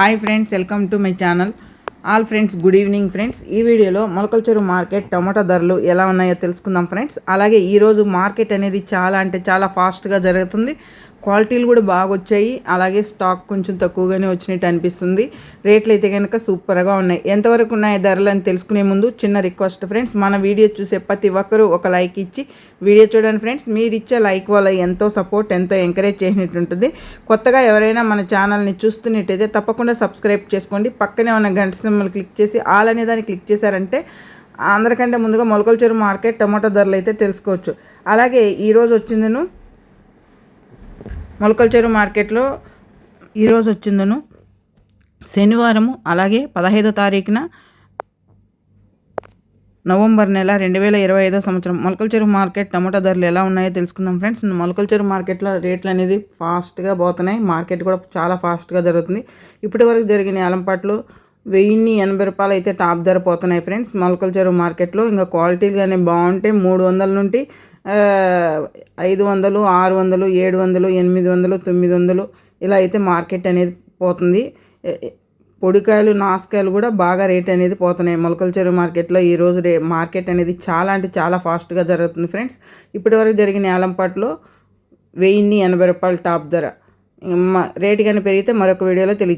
Hi friends welcome to my channel all friends good evening friends ఈ వీడియోలో Molakalcheru market టమాటా ధరలు ఎలా ఉన్నాయో తెలుసుకుందాం ఫ్రెండ్స్ అలాగే ఈరోజు మార్కెట్ అనేది చాలా అంటే చాలా ఫాస్ట్గా జరుగుతుంది. క్వాలిటీలు కూడా బాగా వచ్చాయి అలాగే స్టాక్ కొంచెం తక్కువగానే వచ్చినట్టు అనిపిస్తుంది. రేట్లు అయితే కనుక సూపర్గా ఉన్నాయి. ఎంతవరకు ఉన్నాయి ధరలు అని తెలుసుకునే ముందు చిన్న రిక్వెస్ట్ ఫ్రెండ్స్ మన వీడియో చూసే ప్రతి ఒక్కరూ ఒక లైక్ ఇచ్చి వీడియో చూడండి ఫ్రెండ్స్. మీరు ఇచ్చే లైక్ వల్ల ఎంతో సపోర్ట్ ఎంతో ఎంకరేజ్ చేసినట్టుంటుంది కొత్తగా ఎవరైనా మన ఛానల్ని చూస్తున్నట్టయితే తప్పకుండా సబ్స్క్రైబ్ చేసుకోండి. పక్కనే ఉన్న గంట సింబల్ క్లిక్ చేసి ఆల్ అనే దాన్ని క్లిక్ చేశారంటే అందరికంటే ముందుగా మొలకల చెరువు మార్కెట్ టమాటో ధరలు అయితే తెలుసుకోవచ్చు. అలాగే ఈరోజు వచ్చిందను మొలకల చెరువు మార్కెట్లో ఈరోజు వచ్చిందను. శనివారము అలాగే పదహైదో తారీఖున నవంబర్ నెల రెండు వేల ఇరవై ఐదో సంవత్సరం. మొలకల చెరువు మార్కెట్ టమాటా ధరలు ఎలా ఉన్నాయో తెలుసుకుందాం ఫ్రెండ్స్. మొలకల చెరువు మార్కెట్లో రేట్లు అనేది ఫాస్ట్గా పోతున్నాయి. మార్కెట్ కూడా చాలా ఫాస్ట్గా జరుగుతుంది. ఇప్పటి వరకు జరిగిన అలంపాట్లు వెయ్యిన్ని ఎనభై రూపాయలు అయితే టాప్ ధర పోతున్నాయి ఫ్రెండ్స్. మొలకల చెరువు మార్కెట్లో ఇంకా క్వాలిటీలు కానీ బాగుంటే మూడు వందల నుండి ఐదు వందలు ఆరు వందలు ఏడు వందలు ఎనిమిది వందలు తొమ్మిది వందలు ఇలా అయితే మార్కెట్ అనేది పోతుంది. పొడికాయలు నాసుకాయలు కూడా బాగా రేట్ అనేది పోతున్నాయి. మొలకల చెరువు మార్కెట్లో ఈరోజు రే మార్కెట్ అనేది చాలా అంటే చాలా ఫాస్ట్గా జరుగుతుంది ఫ్రెండ్స్. ఇప్పటివరకు జరిగిన ఏలంపాట్లో వెయ్యిన్ని ఎనభై రూపాయలు టాప్ ధర. రేటు కానీ పెరిగితే మరొక వీడియోలో తెలియ